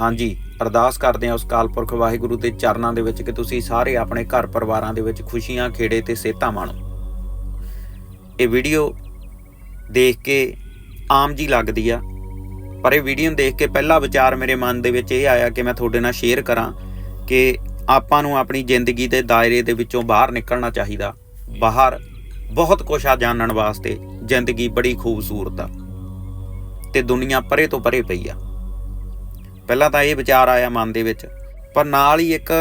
ਹਾਂਜੀ, ਅਰਦਾਸ ਕਰਦੇ ਹਾਂ ਉਸ ਕਾਲਪੁਰਖ ਵਾਹਿਗੁਰੂ ਦੇ ਚਰਨਾਂ ਦੇ ਵਿੱਚ ਕਿ ਤੁਸੀਂ ਸਾਰੇ ਆਪਣੇ ਘਰ ਪਰਿਵਾਰਾਂ ਦੇ ਵਿੱਚ ਖੁਸ਼ੀਆਂ, ਖੇੜੇ ਤੇ ਸਿਹਤਾਂ ਮਾਣੋ। ਇਹ ਵੀਡੀਓ ਦੇਖ ਕੇ ਆਮ ਜੀ ਲੱਗਦੀ ਆ, ਪਰ ਇਹ ਵੀਡੀਓ ਨੂੰ ਦੇਖ ਕੇ ਪਹਿਲਾ ਵਿਚਾਰ ਮੇਰੇ ਮਨ ਦੇ ਵਿੱਚ ਇਹ ਆਇਆ ਕਿ ਮੈਂ ਤੁਹਾਡੇ ਨਾਲ ਸ਼ੇਅਰ ਕਰਾਂ ਕਿ ਆਪਾਂ ਨੂੰ ਆਪਣੀ ਜ਼ਿੰਦਗੀ ਦੇ ਦਾਇਰੇ ਦੇ ਵਿੱਚੋਂ ਬਾਹਰ ਨਿਕਲਣਾ ਚਾਹੀਦਾ। ਬਾਹਰ ਬਹੁਤ ਕੁਝ ਆ ਜਾਣਨ ਵਾਸਤੇ ਜ਼ਿੰਦਗੀ ਬੜੀ ਖੂਬਸੂਰਤ ਆ ਤੇ ਦੁਨੀਆ ਪਰੇ ਤੋਂ ਪਰੇ ਪਈ ਆ। ਪਹਿਲਾਂ ਤਾਂ ਇਹ ਵਿਚਾਰ ਆਇਆ ਮਨ ਦੇ ਵਿੱਚ, ਪਰ ਨਾਲ ਹੀ ਇੱਕ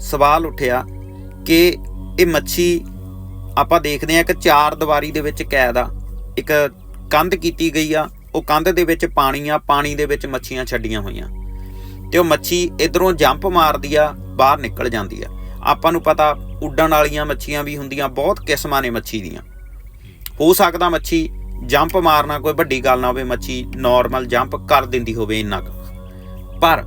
ਸਵਾਲ ਉੱਠਿਆ ਕਿ ਇਹ ਮੱਛੀ ਆਪਾਂ ਦੇਖਦੇ ਹਾਂ ਇੱਕ ਚਾਰ ਦੀਵਾਰੀ ਦੇ ਵਿੱਚ ਕੈਦ ਆ, ਇੱਕ ਕੰਧ ਕੀਤੀ ਗਈ ਆ, ਉਹ ਕੰਧ ਦੇ ਵਿੱਚ ਪਾਣੀ ਆ, ਪਾਣੀ ਦੇ ਵਿੱਚ ਮੱਛੀਆਂ ਛੱਡੀਆਂ ਹੋਈਆਂ। ਤੇ ਉਹ ਮੱਛੀ ਇਧਰੋਂ ਜੰਪ ਮਾਰਦੀ ਆ, ਬਾਹਰ ਨਿਕਲ ਜਾਂਦੀ ਆ। ਆਪਾਂ ਨੂੰ ਪਤਾ ਉੱਡਣ ਵਾਲੀਆਂ ਮੱਛੀਆਂ ਵੀ ਹੁੰਦੀਆਂ, ਬਹੁਤ ਕਿਸਮਾਂ ਨੇ ਮੱਛੀ ਦੀਆਂ। ਹੋ ਸਕਦਾ ਮੱਛੀ ਜੰਪ ਮਾਰਨਾ ਕੋਈ ਵੱਡੀ ਗੱਲ ਨਾ ਹੋਵੇ, ਮੱਛੀ ਨਾਰਮਲ ਜੰਪ ਕਰ ਦਿੰਦੀ ਹੋਵੇ ਇੰਨਾ ਕੁ। ਪਰ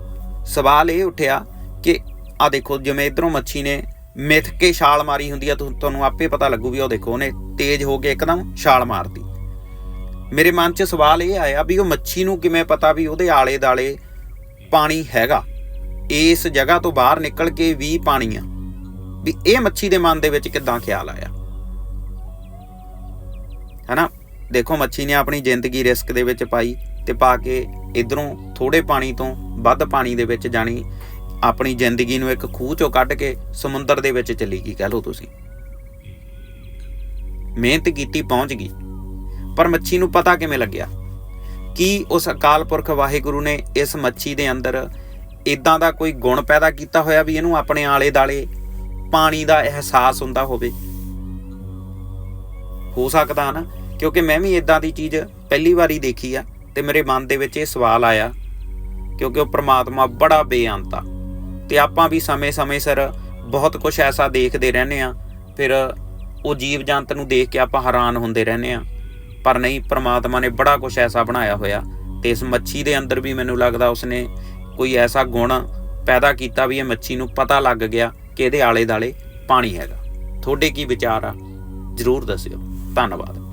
ਸਵਾਲ ਇਹ ਉੱਠਿਆ ਕਿ ਆ ਦੇਖੋ ਜਿਵੇਂ ਇਧਰੋਂ ਮੱਛੀ ਨੇ ਮਿੱਥ ਕੇ ਛਾਲ ਮਾਰੀ ਹੁੰਦੀ ਆ ਤੁਹਾਨੂੰ ਆਪੇ ਪਤਾ ਲੱਗੂ ਵੀ ਉਹ ਦੇਖੋ ਉਹਨੇ ਤੇਜ਼ ਹੋ ਕੇ ਇੱਕਦਮ ਛਾਲ ਮਾਰਤੀ। ਮੇਰੇ ਮਨ 'ਚ ਸਵਾਲ ਇਹ ਆਇਆ ਵੀ ਉਹ ਮੱਛੀ ਨੂੰ ਕਿਵੇਂ ਪਤਾ ਵੀ ਉਹਦੇ ਆਲੇ ਦਾਲੇ ਪਾਣੀ ਹੈਗਾ? ਇਸ ਜਗ੍ਹਾ ਤੋਂ ਬਾਹਰ ਨਿਕਲ ਕੇ ਵੀ ਪਾਣੀ ਆ। ਵੀ ਇਹ ਮੱਛੀ ਦੇ ਮਨ ਦੇ ਵਿੱਚ ਕਿੱਦਾਂ ਖਿਆਲ ਆਇਆ? ਹੈਨਾ? ਦੇਖੋ ਮੱਛੀ ਨੇ ਆਪਣੀ ਜ਼ਿੰਦਗੀ ਰਿਸਕ ਦੇ ਵਿੱਚ ਪਾਈ। ਤੇ ਪਾ ਕੇ ਇਧਰੋਂ ਥੋੜੇ ਪਾਣੀ ਤੋਂ ਵੱਧ ਪਾਣੀ ਦੇ ਵਿੱਚ ਜਾਣੀ ਆਪਣੀ ਜ਼ਿੰਦਗੀ ਨੂੰ ਇੱਕ ਖੂਹ ਚੋਂ ਕੱਢ ਕੇ ਸਮੁੰਦਰ ਦੇ ਵਿੱਚ ਚਲੀ ਗਈ, ਕਹਿ ਲਓ ਤੁਸੀਂ। ਮਿਹਨਤ ਕੀਤੀ, ਪਹੁੰਚ ਗਈ। ਪਰ ਮੱਛੀ ਨੂੰ ਪਤਾ ਕਿਵੇਂ ਲੱਗਿਆ? ਕੀ ਉਸ ਅਕਾਲ ਪੁਰਖ ਵਾਹਿਗੁਰੂ ਨੇ ਇਸ ਮੱਛੀ ਦੇ ਅੰਦਰ ਇਦਾਂ ਦਾ ਕੋਈ ਗੁਣ ਪੈਦਾ ਕੀਤਾ ਹੋਇਆ ਵੀ ਇਹਨੂੰ ਆਪਣੇ ਆਲੇ ਦਾਲੇ ਪਾਣੀ ਦਾ ਅਹਿਸਾਸ ਹੁੰਦਾ ਹੋਵੇ? ਹੋ ਸਕਦਾ ਨਾ, ਕਿਉਂਕਿ ਮੈਂ ਵੀ ਇਦਾਂ ਦੀ ਚੀਜ਼ ਪਹਿਲੀ ਵਾਰੀ ਦੇਖੀ ਆ। ਤੇ ਮੇਰੇ ਮਨ ਦੇ ਵਿੱਚ ਇਹ ਸਵਾਲ ਆਇਆ, ਕਿਉਂਕਿ ਉਹ ਪ੍ਰਮਾਤਮਾ ਬੜਾ ਬੇਅੰਤ ਆ ਤੇ ਆਪਾਂ ਵੀ ਸਮੇਂ-ਸਮੇਂ ਸਿਰ ਬਹੁਤ ਕੁਝ ਐਸਾ ਦੇਖਦੇ ਰਹਿੰਦੇ ਆ ਫਿਰ ਉਹ ਜੀਵ ਜੰਤ ਨੂੰ ਦੇਖ ਕੇ ਆਪਾਂ ਹੈਰਾਨ ਹੁੰਦੇ ਰਹਿੰਦੇ ਆ ਪਰ ਨਹੀਂ, ਪ੍ਰਮਾਤਮਾ ਨੇ ਬੜਾ ਕੁਝ ਐਸਾ ਬਣਾਇਆ ਹੋਇਆ ਤੇ ਇਸ ਮੱਛੀ ਦੇ ਅੰਦਰ ਵੀ ਮੈਨੂੰ ਲੱਗਦਾ ਉਸਨੇ ਕੋਈ ਐਸਾ ਗੁਣ ਪੈਦਾ ਕੀਤਾ ਵੀ ਇਹ ਮੱਛੀ ਨੂੰ ਪਤਾ ਲੱਗ ਗਿਆ ਕਿ ਇਹਦੇ ਆਲੇ ਦਾਲੇ ਪਾਣੀ ਹੈਗਾ। ਤੁਹਾਡੇ ਕੀ ਵਿਚਾਰ ਆ? ਜਰੂਰ ਦੱਸਿਓ। ਧੰਨਵਾਦ।